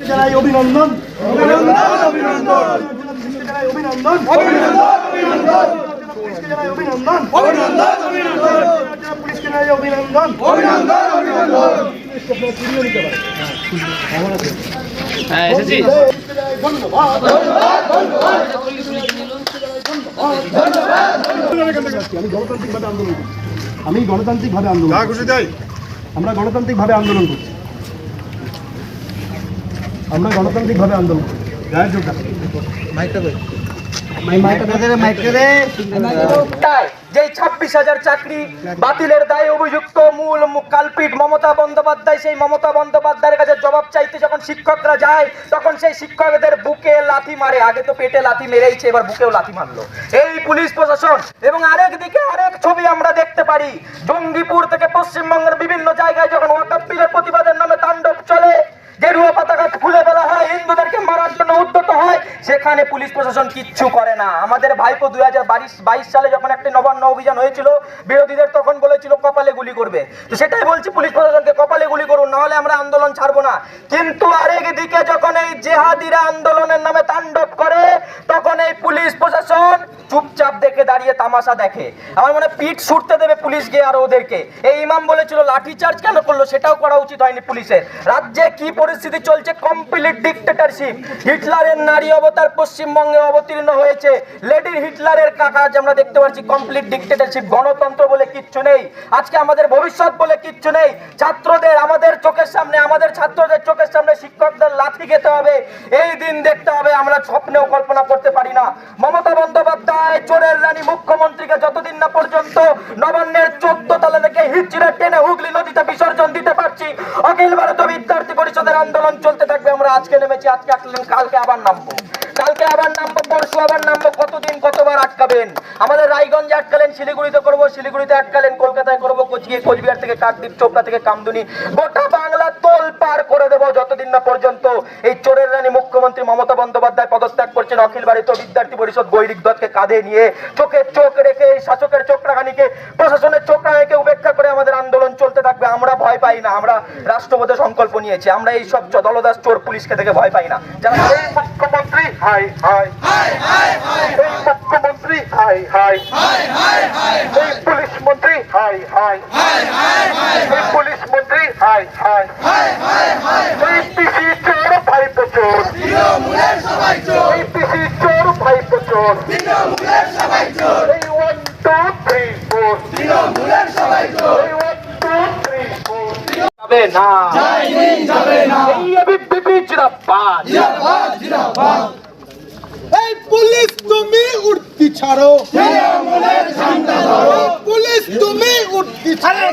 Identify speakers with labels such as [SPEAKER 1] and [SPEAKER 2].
[SPEAKER 1] জানাই অভিনন্দন। অভিনন্দন অভিনন্দন অভিনন্দন অভিনন্দন অভিনন্দন পুলিশকে জানাই অভিনন্দন অভিনন্দন অভিনন্দন পুলিশকে জানাই অভিনন্দন অভিনন্দন অভিনন্দন
[SPEAKER 2] হ্যাঁ এসেছি
[SPEAKER 1] ধন্যবাদ আমি গণতান্ত্রিকভাবে আন্দোলন আমরা গণতান্ত্রিকভাবে আন্দোলন করছি। আমরা গণতান্ত্রিকভাবে আন্দোলন করছি গায়ের জোর কাছে।
[SPEAKER 3] ছাব্বিশ হাজার চাকরি বাতিলের দায়ে অভিযুক্ত মূল কালপিট মমতা বন্দ্যোপাধ্যায় সেই মমতা বন্দ্যোপাধ্যায়ের কাছে জবাব চাইতে যখন শিক্ষকরা যায় তখন সেই শিক্ষকদের বুকে লাথি মারে। আগে তো পেটে লাথি মেরেইছে এবার বুকেও লাথি মারলো। এই পুলিশ প্রশাসন এবং আরেক দিকে আরেক ছবি আমরা দেখতে পারি। জঙ্গিপুর থেকে পশ্চিমবঙ্গের বিভিন্ন জায়গায় যখন প্রতিবাদের নামে তাণ্ডব চলে গেরুয়া সেখানে পুলিশ প্রশাসন কিচ্ছু করে না। আমাদের ভাইপো দুই হাজার বাইশ সালে যখন একটি নবান্ন অভিযান হয়েছিল, বিরোধীদের তখন বলেছিল কপালে গুলি করবে। তো সেটাই বলছি, পুলিশ প্রশাসনকে কপালে গুলি করুন, নাহলে আমরা আন্দোলন ছাড়বো না। কিন্তু আরেক দিকে যখন এই জেহাদিরা আন্দোলনের নামে তাণ্ডব করে তখন এই পুলিশ প্রশাসন চুপচাপ দেখে দাঁড়িয়ে তামাশা দেখে। আমার মনে পিঠ ছুটতে দেবে পুলিশ গিয়ে আর ওদেরকে। এই ইমাম বলেছিল, লাঠি চার্জ কেন করল? সেটাও করা উচিত হয়নি পুলিশের। রাজ্যে কি পরিস্থিতি চলছে? কমপ্লিট ডিক্টেটরশিপ হিটলারের নারী অবতার পশ্চিমবঙ্গে অবতীর্ণ হয়েছে। লেডি হিটলারের কাকা আমরা দেখতে পাচ্ছি কমপ্লিট ডিক্টেটরশিপ গণতন্ত্র বলে কিচ্ছু নেই। আজকে আমাদের ভবিষ্যৎ বলে কিচ্ছু নেই। ছাত্রদের, আমাদের চোখের সামনে, আমাদের ছাত্রদের চোখের সামনে শিক্ষকদের লাথি খেতে হবে। এই দিন দেখতে হবে, আমরা স্বপ্নেও কল্পনা করতে পারি না। মমতা বন্দ্যোপাধ্যায়, চোরের রানী মুখ্যমন্ত্রীকে যতদিন না পর্যন্ত নবান্নের চোদ্দ তলা থেকে হিচড়ে টেনে হুগলি নদীতে বিসর্জন দিতে পারছি, অখিল ভারত বিদ্যার্থী পরিষদের আন্দোলন চলতে থাকবে। আমরা আজকে নেমেছি, আজকে আসলেন, কালকে আবার নামবো। কালকে আবার নামবো, পরশু আবার নামবো, কতদিন, কতবার আটকাবেন? আমাদের রায়গঞ্জে আটকালেন, শিলিগুড়িতে করব, শিলিগুড়িতে আটকালেন, কলকাতায় করব, কোচবিহার থেকে কাকদ্বীপ, চোপড়া থেকে কামদুনি, গোটা বাংলা পার করে দেবো যতদিন না পর্যন্ত এই চোরের রানী মুখ্যমন্ত্রী মমতা বন্দ্যোপাধ্যায় পদত্যাগ করছেন অখিল ভারতীয় বিদ্যার্থী পরিষদ গৈরিক দত্তকে কাঁধে নিয়ে চোখে চোখ রেখে এই শাসকের চোখরাখানিকে প্রশাসনের চোখরাখানিকে উপেক্ষা করে আমাদের আন্দোলন চলতে থাকবে আমরা ভয় পাই না আমরা রাষ্ট্রপতি সংকল্প নিয়েছি আমরা এই সব দলদাস চোর পুলিশকে থেকে ভয় পাই না যারা
[SPEAKER 4] মুখ্যমন্ত্রী হাই হাই মুখ্যমন্ত্রী হাই হাই। এই পুলিশ মন্ত্রী হাই হাই। এই পুলিশ মন্ত্রী হাই হাই। এই পিসি চোর ভাইপো চোর। এই পিসি চোর ভাইপো চোর। এই ওয়ান টু থ্রি ফোর। এই ওয়ান টু থ্রি ফোর।
[SPEAKER 3] যাবে না। এই এবিপিপি জিরাবাদ
[SPEAKER 5] পুলিশ তুমি উঠতি ছাড়ো। পুলিশ তুমি উঠতি ছাড়ো।